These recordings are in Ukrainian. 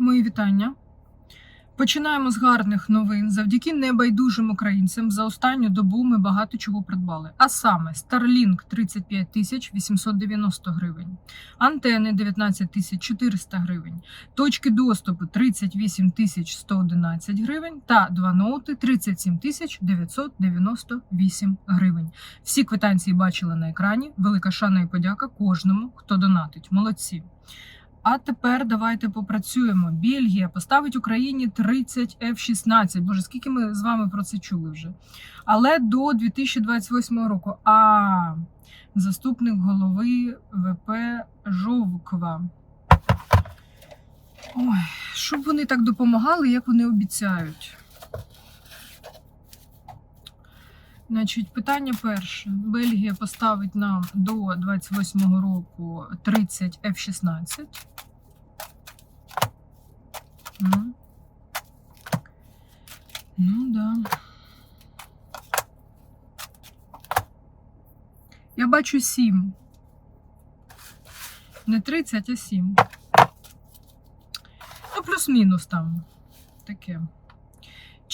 Мої вітання. Починаємо з гарних новин. Завдяки небайдужим українцям за останню добу ми багато чого придбали. А саме Starlink 35 тисяч 890 гривень, антени 19 тисяч 400 гривень, точки доступу 38 тисяч 111 гривень та два ноути 37 тисяч 998 гривень. Всі квитанції бачили на екрані. Велика шана і подяка кожному, хто донатить. Молодці. А тепер давайте попрацюємо. Бельгія поставить Україні 30 F-16. Боже, скільки ми з вами про це чули вже. Але до 2028 року. А заступник голови ВП Жовква. Ой, щоб вони так допомагали, як вони обіцяють. Значить, питання перше. Бельгія поставить нам до 28-го року 30 F-16. Ну, ну да. Я бачу 7. Не 30, а 7. Ну, плюс-мінус там. Таке.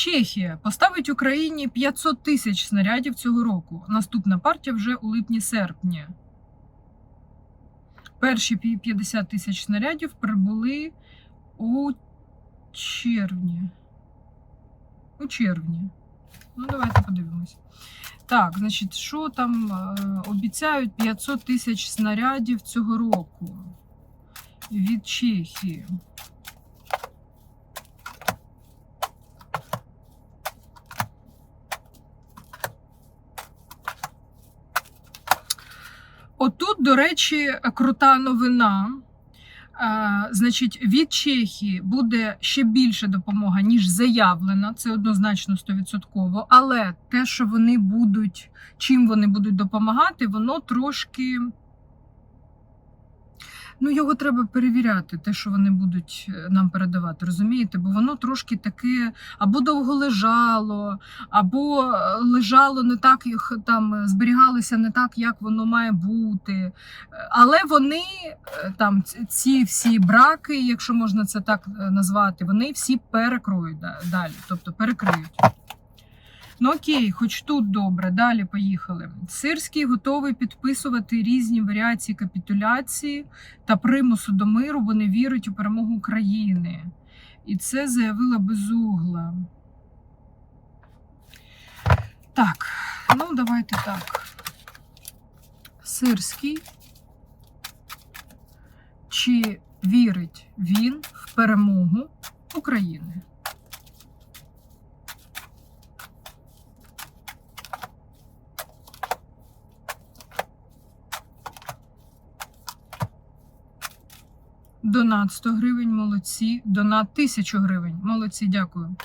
Чехія поставить Україні 500 тисяч снарядів цього року. Наступна партія вже у липні-серпні. Перші 50 тисяч снарядів прибули у червні. У червні. Ну, давайте подивимось. Так, значить, що там е, обіцяють 500 тисяч снарядів цього року від Чехії. До речі, крута новина. Е, Значить, від Чехії буде ще більше допомога, ніж заявлена. Це однозначно 100%. Але те, що вони будуть, чим вони будуть допомагати, воно трошки. Ну, його треба перевіряти, те, що вони будуть е, нам передавати, розумієте? Бо воно трошки таке або довго лежало, або е, лежало не так, як там е, зберігалося не так, як воно має бути. Але вони там ці всі браки, якщо можна це так назвати, вони всі перекроють далі, тобто перекриють. Ну окей, хоч тут добре, далі поїхали. Сирський готовий підписувати різні варіації капітуляції та примусу до миру, бо не вірить у перемогу України. І це заявила безугла. Так, ну давайте так. Сирський. Чи вірить він в перемогу України? Донат 100 гривень, молодці. Донат 1000 гривень. Молодці, дякую.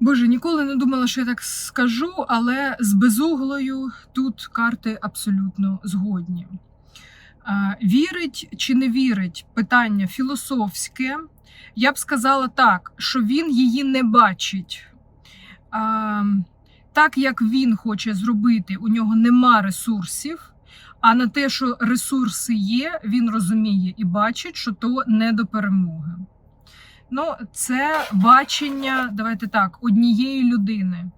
Боже, ніколи не думала, що я так скажу, але з безуглою тут карти абсолютно згодні. Вірить чи не вірить питання філософське. Я б сказала так, що він її не бачить. Так як він хоче зробити, у нього нема ресурсів. А на те, що ресурси є, він розуміє і бачить, що то не до перемоги. Ну, це бачення, давайте так, однієї людини.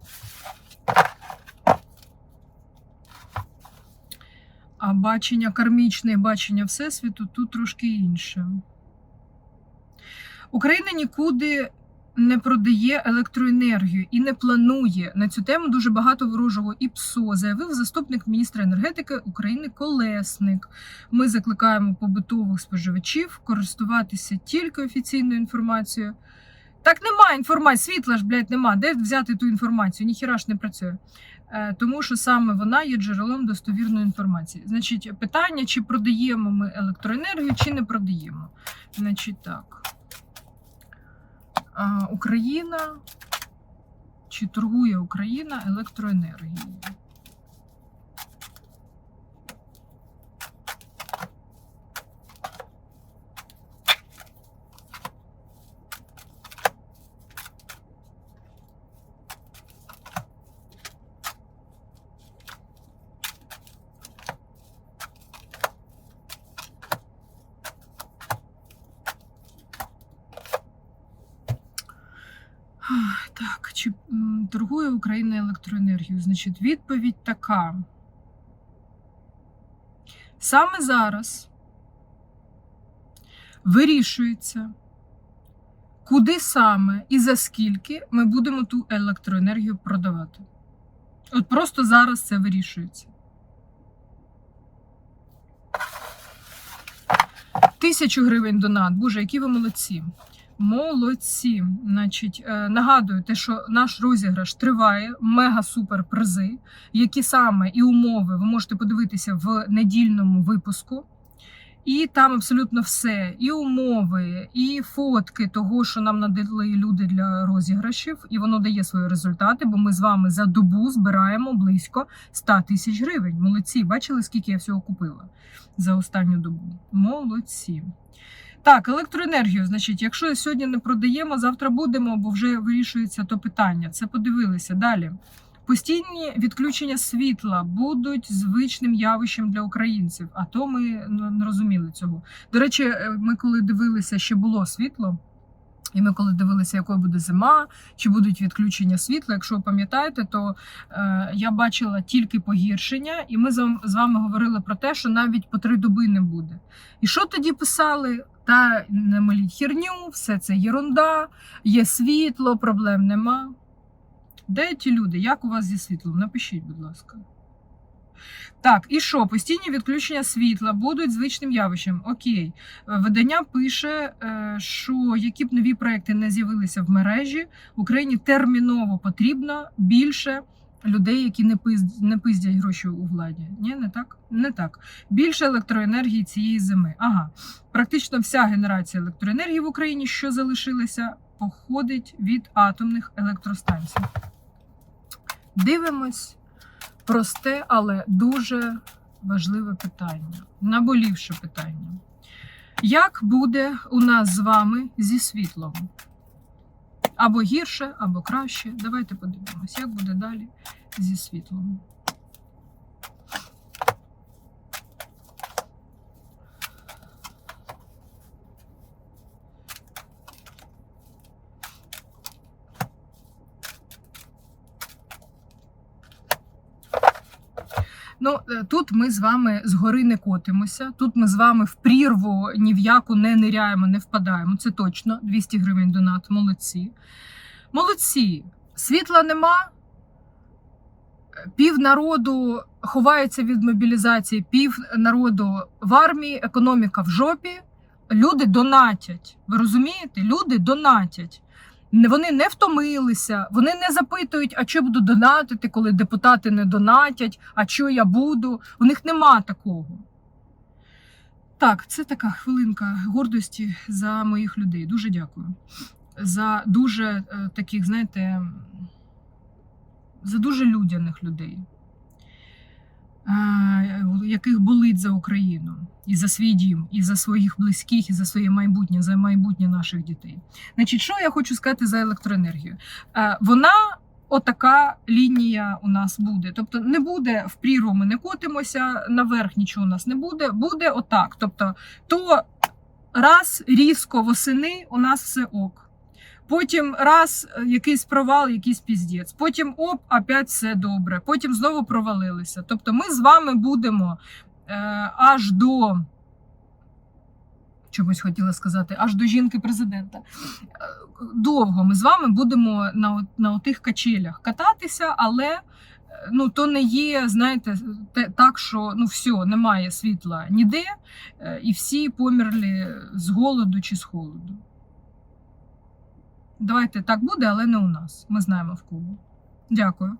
А бачення кармічне бачення Всесвіту тут трошки інше. Україна нікуди не продає електроенергію і не планує на цю тему дуже багато ворожого і ПСО, заявив заступник міністра енергетики України Колесник. Ми закликаємо побутових споживачів користуватися тільки офіційною інформацією. Так немає інформації, світла ж, блядь, нема. Де взяти ту інформацію? Ніхіра ж не працює. Е, Тому що саме вона є джерелом достовірної інформації. Значить, питання, чи продаємо ми електроенергію, чи не продаємо. Значить, так. Україна чи торгує Україна електроенергією? Торгує Україна електроенергією? Значить, відповідь така. Саме зараз вирішується, куди саме і за скільки ми будемо ту електроенергію продавати. От просто зараз це вирішується. Тисячу гривень донат. Боже, які ви молодці. Молодці. Значить, е, нагадую, те, що наш розіграш триває, мега супер призи, які саме і умови ви можете подивитися в недільному випуску. І там абсолютно все: і умови, і фотки того, що нам надали люди для розіграшів, і воно дає свої результати, бо ми з вами за добу збираємо близько 100 тисяч гривень. Молодці, бачили, скільки я всього купила за останню добу? Молодці. Так, електроенергію, значить, якщо сьогодні не продаємо, завтра будемо, бо вже вирішується то питання. Це подивилися далі. Постійні відключення світла будуть звичним явищем для українців, а то ми ну, не розуміли цього. До речі, е, ми коли дивилися, що було світло, і ми коли дивилися, якою буде зима, чи будуть відключення світла, якщо ви пам'ятаєте, то е, я бачила тільки погіршення, і ми з вами говорили про те, що навіть по три доби не буде. І що тоді писали? Та не моліть херню, все це єрунда, є світло, проблем нема. Де ті люди? Як у вас зі світлом? Напишіть, будь ласка. Так, і що? Постійні відключення світла будуть звичним явищем. Окей. Видання пише, е, що які б нові проекти не з'явилися в мережі, Україні терміново потрібно більше людей, які не пиздять, не пиздять гроші у владі. Ні, не так? Не так. Більше електроенергії цієї зими. Ага. Практично вся генерація електроенергії в Україні, що залишилася, походить від атомних електростанцій. Дивимось просте, але дуже важливе питання, наболівше питання. Як буде у нас з вами зі світлом? Або гірше, або краще. Давайте подивимось, як буде далі зі світлом. Ну, е, тут ми з вами згори не котимося. Тут ми з вами в прірву ні в яку не ниряємо, не впадаємо. Це точно 200 гривень донат. Молодці. Молодці. Світла нема. Пів народу ховається від мобілізації, пів народу в армії, економіка в жопі. Люди донатять. Ви розумієте? Люди донатять. Вони не втомилися, вони не запитують, а що буду донатити, коли депутати не донатять, а що я буду. У них нема такого. Так, це така хвилинка гордості за моїх людей. Дуже дякую. За дуже е, таких, знаєте, за дуже людяних людей, яких болить за Україну, і за свій дім, і за своїх близьких, і за своє майбутнє, за майбутнє наших дітей. Значить, що я хочу сказати за електроенергію? Е, Вона. Отака лінія у нас буде. Тобто не буде в прірву, ми не котимося, наверх нічого у нас не буде. Буде отак. Тобто, то раз різко восени у нас все ок. Потім раз е, якийсь провал, якийсь піздець. Потім оп, опять все добре. Потім знову провалилися. Тобто, ми з вами будемо е, аж до. Чомусь хотіла сказати, аж до жінки президента. Е, Довго ми з вами будемо на, на отих качелях кататися, але е, ну, то не є, знаєте, те, так, що ну все, немає світла ніде, і всі померли з голоду чи з холоду. Давайте так буде, але не у нас. Ми знаємо в кого. Дякую.